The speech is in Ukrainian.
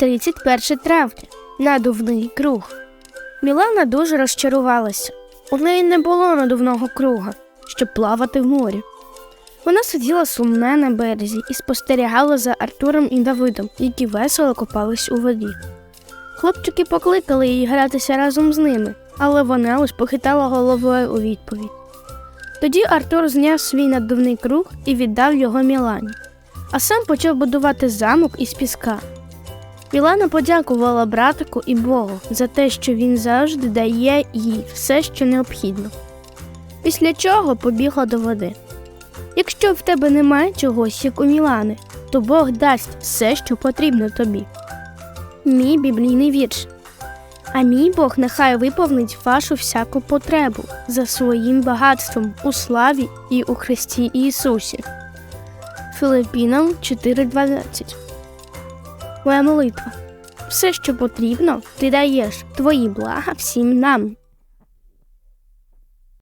31 травня. Надувний круг. Мілана дуже розчарувалася. У неї не було надувного круга, щоб плавати в морі. Вона сиділа сумна на березі і спостерігала за Артуром і Давидом, які весело купались у воді. Хлопчики покликали її гратися разом з ними, але вона лише похитала головою у відповідь. Тоді Артур зняв свій надувний круг і віддав його Мілані, а сам почав будувати замок із піска. Мілана подякувала братику і Богу за те, що він завжди дає їй все, що необхідно. Після чого побігла до води. Якщо в тебе немає чогось, як у Мілани, то Бог дасть все, що потрібно тобі. Мій біблійний вірш. А мій Бог нехай виповнить вашу всяку потребу за своїм багатством у славі і у Христі Ісусі. Филиппінам 4.12 Моя молитва. Все, що потрібно, ти даєш твої блага всім нам.